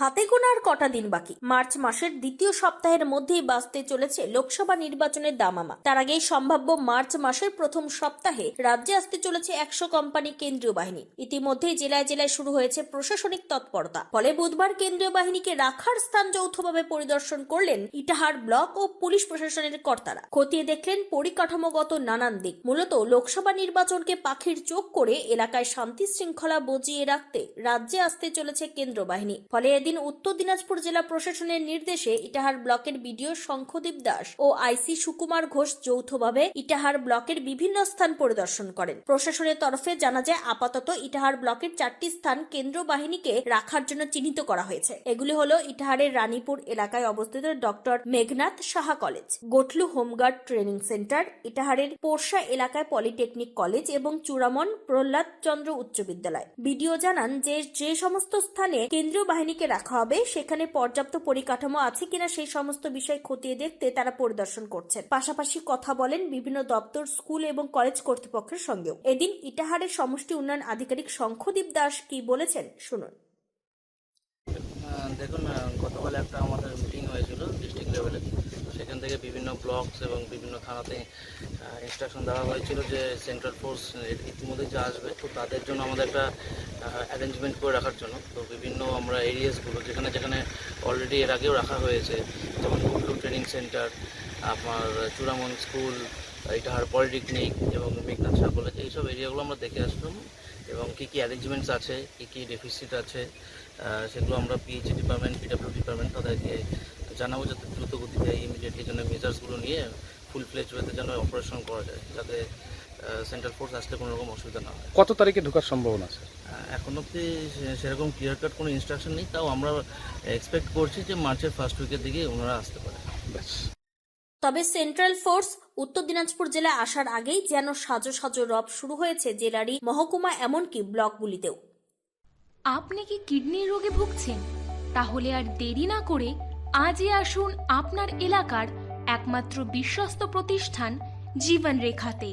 হাতে গোনার কটা দিন বাকি। মার্চ মাসের দ্বিতীয় সপ্তাহের মধ্যেই বাঁচতে চলেছে লোকসভা নির্বাচনের দামামা। তার আগেই সম্ভাব্য মার্চ মাসের প্রথম সপ্তাহে রাজ্যে আসতে চলেছে একশো কোম্পানি কেন্দ্রীয় বাহিনী। ইতিমধ্যেই জেলায় জেলায় শুরু হয়েছে প্রশাসনিক তৎপরতা। ফলে বুধবার কেন্দ্রীয় বাহিনীকে রাখার স্থান যৌথভাবে পরিদর্শন করলেন ইটাহার ব্লক ও পুলিশ প্রশাসনের কর্তারা। খতিয়ে দেখলেন পরিকাঠামোগত নানান দিক। মূলত লোকসভা নির্বাচনকে পাখির চোখ করে এলাকায় শান্তি শৃঙ্খলা বজিয়ে রাখতে রাজ্যে আসতে চলেছে কেন্দ্র বাহিনী ফলে এদিন উত্তর দিনাজপুর জেলা প্রশাসনের নির্দেশে ইটাহার ব্লকের বিডিও শঙ্খদীপ দাস ও আইসি সুকুমার ঘোষ যৌথভাবে ইটাহার ব্লকের বিভিন্ন স্থান পরিদর্শন করেন। প্রশাসনের তরফে জানা যায়, আপাতত ইটাহার ব্লকের চারটি স্থান কেন্দ্র বাহিনীকে রাখার জন্য চিহ্নিত করা হয়েছে। এগুলি হলো ইটাহারের রানীপুর এলাকায় অবস্থিত doctor Meghnath Saha college Gotlu home guard training centre, ইটাহারের Porsha এলাকায় পলিটেকনিক কলেজ এবং চূড়ামন প্রহ্লাদ চন্দ্র উচ্চ বিদ্যালয়। বিডিও জানান যে যে সমস্ত স্থানে কেন্দ্রীয় বাহিনীকে রাখা হবে। সেখানে পর্যাপ্ত পরিকাঠামো আছে কিনা সেই সমস্ত বিষয় খতিয়ে দেখতে তারা পরিদর্শন করছেন। পাশাপাশি কথা বলেন বিভিন্ন দপ্তর, স্কুল এবং কলেজ কর্তৃপক্ষের সঙ্গেও। এদিন ইটাহারের সমষ্টি উন্নয়ন আধিকারিক শঙ্খদীপ দাস কি বলেছেন শুনুন। দেখুন গতকাল একটা আমাদের মিটিং হয়েছিল ডিস্ট্রিক্ট লেভেলে সেখান থেকে বিভিন্ন ব্লকস এবং বিভিন্ন থানাতে ইনস্ট্রাকশন দেওয়া হয়েছিল যে সেন্ট্রাল ফোর্স ইতিমধ্যে যে আসবে, তো তাদের জন্য আমাদের একটা অ্যারেঞ্জমেন্ট করে রাখার জন্য। তো বিভিন্ন আমরা এরিয়াসগুলো যেখানে যেখানে অলরেডি এর আগেও রাখা হয়েছে, যেমন গুডলু ট্রেনিং সেন্টার আপনার চূড়ামন স্কুল ইটাহার পলিটেকনিক এবং মেঘনাথ শাহ কলেজ এইসব এরিয়াগুলো আমরা দেখে আসলাম। এবং কী কী অ্যারেঞ্জমেন্টস আছে, কী কী ডেফিসিট আছে সেগুলো আমরা পিএইচি ডিপার্টমেন্ট পিডাব্লিউ ডিপার্টমেন্ট তাদেরকে জানাব যাতে দ্রুত গতিতে ইমিডিয়েটলি যেন মেজার্সগুলো নিয়ে ফুল ফ্লেজ ওয়েতে যেন অপারেশন করা যায়, যাতে সেন্ট্রাল ফোর্স আসলে কোনো রকম অসুবিধা না হয়। কত তারিখে ঢোকার সম্ভাবনা আছে? এখন অবধি সে- সেরকম ক্লিয়ার কাট কোনো ইনস্ট্রাকশন নেই তাও আমরা এক্সপেক্ট করছি যে মার্চের ফার্স্ট উইকের দিকে ওনারা আসতে পারে। তবে সেন্ট্রাল ফোর্স উত্তর দিনাজপুর জেলায় আসার আগেই যেন সাজো সাজো রব শুরু হয়েছে জেলারই মহকুমা এমনকি ব্লকগুলিতেও। আপনি কি কিডনির রোগে ভুগছেন? তাহলে আর দেরি না করে আজই আসুন আপনার এলাকার একমাত্র বিশ্বস্ত প্রতিষ্ঠান জীবন রেখাতে